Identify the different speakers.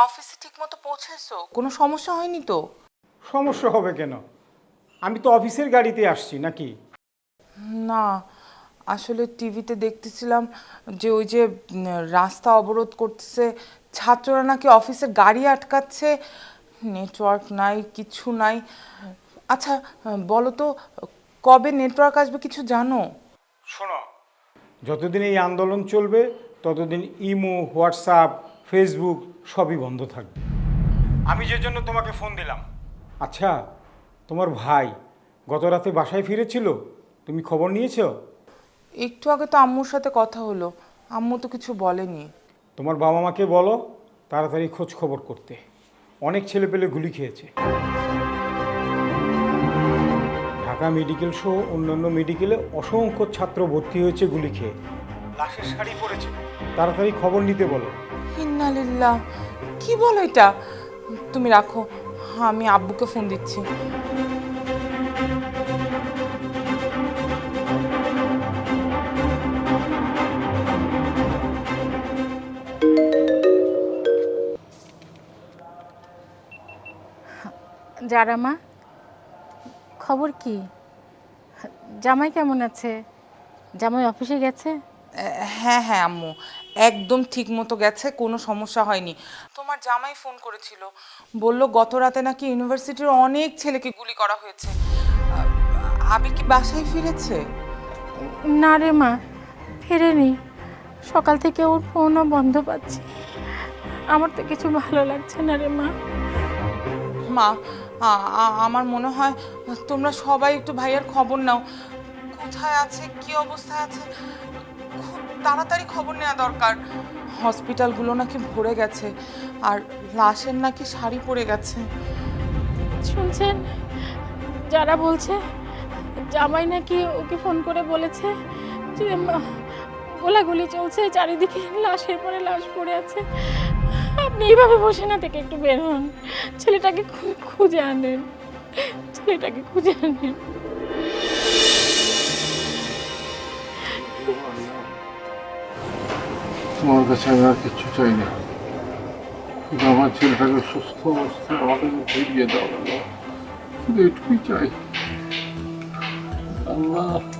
Speaker 1: অফিসে ঠিকমতো পৌঁছেছো? কোনো সমস্যা হয়নি তো?
Speaker 2: সমস্যা হবে কেন? আমি তো অফিসের গাড়িতে আসছি নাকি?
Speaker 1: না আসলে টিভিতে দেখতেছিলাম যে ওই যে উম, রাস্তা অবরোধ করতেছে ছাত্ররা নাকি অফিসের গাড়ি আটকাচ্ছে নেটওয়ার্ক নাই কিছু নাই। আচ্ছা বলো তো কবে নেটওয়ার্ক আসবে কিছু জানো?
Speaker 2: শোনো যতদিন এই আন্দোলন চলবে ততদিন ইমো হোয়াটসঅ্যাপ ফেসবুক সবই বন্ধ থাকবে। আমি যে জন্য তোমাকে ফোন দিলাম। আচ্ছা তোমার ভাই গত রাতে বাসায় ফিরেছিল? তুমি খবর নিয়েছো?
Speaker 1: একটু আগে তো আম্মুর সাথে কথা হলো। আম্মু তো কিছু বলেনি।
Speaker 2: তোমার বাবা মাকে বলো তাড়াতাড়ি খোঁজ খবর করতে। অনেক ছেলে পেলে গুলি খেয়েছে। ঢাকা মেডিকেল সহ অন্যান্য মেডিকেলে অসংখ্য ছাত্র ভর্তি হয়েছে গুলি খেয়ে। লাশের শাড়ি পড়েছে। তাড়াতাড়ি খবর নিতে বলো।
Speaker 1: ইন্নালিল্লাহ কি বলো এটা? তুমি রাখো আমি আব্বুকে ফোন দিচ্ছি।
Speaker 3: যারা মা খবর কি? জামাই কেমন আছে? জামাই অফিসে গেছে?
Speaker 1: হ্যাঁ হ্যাঁ আম্মু। একদম ঠিক মতো গেছে কোনো সমস্যা হয়নি। তোমার জামাই ফোন করেছিল। বলল গত রাতে নাকি ইউনিভার্সিটির অনেক ছেলেকে গুলি করা হয়েছে। আবি কি বাসায় ফিরেছে?
Speaker 3: না রে মা ফেরেনি। সকাল থেকে ওর ফোনও বন্ধ পাচ্ছি। আমার তো কিছু ভালো লাগছে না রে মা।
Speaker 1: মা আমার মনে হয় তোমরা সবাই একটু ভাইয়ার খবর নাও। কোথায় আছে, কি অবস্থায় আছে, খুব তাড়াতাড়ি খবর নেওয়া দরকার। হসপিটালগুলো নাকি ভরে গেছে, আর লাশের নাকি শাড়ি পরে গেছে।
Speaker 3: শুনছেন? যারা বলছে, জামাই নাকি ওকে ফোন করে বলেছে যে গোলাগুলি চলছে, চারিদিকে লাশের পরে লাশ পড়ে আছে। আপনি এইভাবে বসে না থেকে একটু বের হন। ছেলেটাকে খুঁজে আনেন। ছেলেটাকে খুঁজে আনেন।
Speaker 4: তোমার কাছে আমি আর কিচ্ছু চাই না। শুধু আমার ছেলেটাকে সুস্থ অবস্থায় আমাকে ফিরিয়ে দাও শুধু এটুকুই চাই। আল্লাহ।